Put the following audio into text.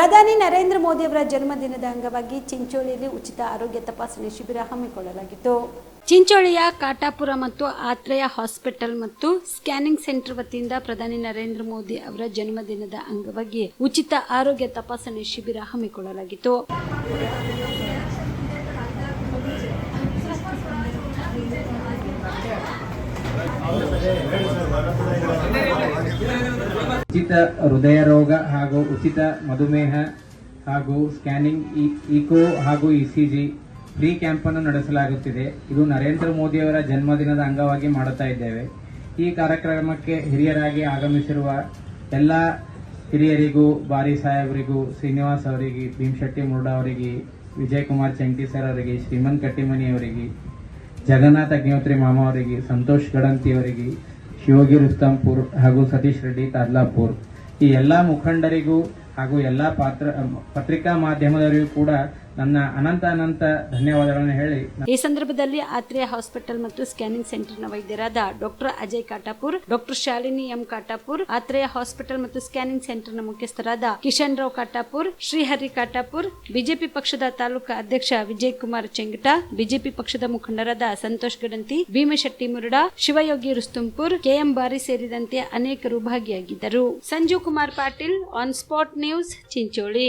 ಪ್ರಧಾನಿ ನರೇಂದ್ರ ಮೋದಿ ಅವರ ಜನ್ಮದಿನದ ಅಂಗವಾಗಿ ಚಿಂಚೋಳಿಯಲ್ಲಿ ಉಚಿತ ಆರೋಗ್ಯ ತಪಾಸಣೆ ಶಿಬಿರ ಹಮ್ಮಿಕೊಳ್ಳಲಾಗಿತ್ತು. ಚಿಂಚೋಳಿಯ ಕಾಟಾಪುರ ಮತ್ತು ಆತ್ರೇಯ ಹಾಸ್ಪಿಟಲ್ ಮತ್ತು ಸ್ಕ್ಯಾನಿಂಗ್ ಸೆಂಟರ್ ವತಿಯಿಂದ ಪ್ರಧಾನಿ ನರೇಂದ್ರ ಮೋದಿ ಅವರ ಜನ್ಮದಿನದ ಅಂಗವಾಗಿ ಉಚಿತ ಆರೋಗ್ಯ ತಪಾಸಣೆ ಶಿಬಿರ ಹಮ್ಮಿಕೊಳ್ಳಲಾಗಿತ್ತು. ಉಚಿತ ಹೃದಯ ರೋಗ ಹಾಗೂ ಉಚಿತ ಮಧುಮೇಹ ಹಾಗೂ ಸ್ಕ್ಯಾನಿಂಗ್ ಇಕೋ ಹಾಗೂ ಇಸಿಜಿ ಫ್ರೀ ಕ್ಯಾಂಪ್ ಅನ್ನು ನಡೆಸಲಾಗುತ್ತಿದೆ. ಇದು ನರೇಂದ್ರ ಮೋದಿಯವರ ಜನ್ಮದಿನದ ಅಂಗವಾಗಿ ಮಾಡುತ್ತಾ ಇದ್ದೇವೆ. ಈ ಕಾರ್ಯಕ್ರಮಕ್ಕೆ ಹಿರಿಯರಾಗಿ ಆಗಮಿಸಿರುವ ಎಲ್ಲ ಹಿರಿಯರಿಗೂ, ಬಾರಿ ಸಾಹೇಬರಿಗೂ, ಶ್ರೀನಿವಾಸ್ ಅವರಿಗೆ, ಭೀಮಶೆಟ್ಟಿ ಮುರುಡಾ ಅವರಿಗೆ ವಿಜಯ್ ಕುಮಾರ್ ಚಂಕಿ ಸರ್ ಅವರಿಗೆ ಶ್ರೀಮಂತ್ ಕಟ್ಟಿಮನಿ ಅವರಿಗೆ, ಜಗನ್ನಾಥ ಅಗ್ನಿಹೋತ್ರಿ ಮಾಮ ಅವರಿಗೆ, ಸಂತೋಷ್ ಗಡಂತಿ ಅವರಿಗೆ ಶಿವಗಿ ರುಸ್ತಂಪುರ್ ಹಾಗೂ ಸತೀಶ್ ರೆಡ್ಡಿ ತಾದ್ಲಾಪುರ್ ಈ ಎಲ್ಲಾ ಮುಖಂಡರಿಗೂ ಹಾಗೂ ಎಲ್ಲಾ ಪಾತ್ರ, ಪತ್ರಿಕಾ ಮಾಧ್ಯಮದವರಿಗೂ ಕೂಡ ನನ್ನ ಅನಂತ ಅನಂತ ಧನ್ಯವಾದಗಳನ್ನು ಹೇಳಿ ಈ ಸಂದರ್ಭದಲ್ಲಿ ಆತ್ರೇಯ ಹಾಸ್ಪಿಟಲ್ ಮತ್ತು ಸ್ಕ್ಯಾನಿಂಗ್ ಸೆಂಟರ್ನ ವೈದ್ಯರಾದ doctor Ajay Katapur, doctor Shalini M Katapur, Atreya hospital ಮತ್ತು ಸ್ಕ್ಯಾನಿಂಗ್ ಸೆಂಟರ್ನ ಮುಖ್ಯಸ್ಥರಾದ ಕಿಶನ್ ರಾವ್ ಕಾಟಾಪುರ್, ಶ್ರೀಹರಿ ಕಾಟಾಪುರ್, ಬಿಜೆಪಿ ಪಕ್ಷದ ತಾಲೂಕಾ ಅಧ್ಯಕ್ಷ ವಿಜಯ್ ಕುಮಾರ್ ಚೆಂಗಟ, ಬಿಜೆಪಿ ಪಕ್ಷದ ಮುಖಂಡರಾದ ಸಂತೋಷ್ ಗಡಂತಿ, ಭೀಮಶೆಟ್ಟಿ ಮುರುಡಾ, ಶಿವಯೋಗಿ ರುಸ್ತುಂಪುರ್, ಕೆಎಂ ಬಾರಿ ಸೇರಿದಂತೆ ಅನೇಕರು ಭಾಗಿಯಾಗಿದ್ದರು. Sanjeev Kumar Patil on spot news Chincholi.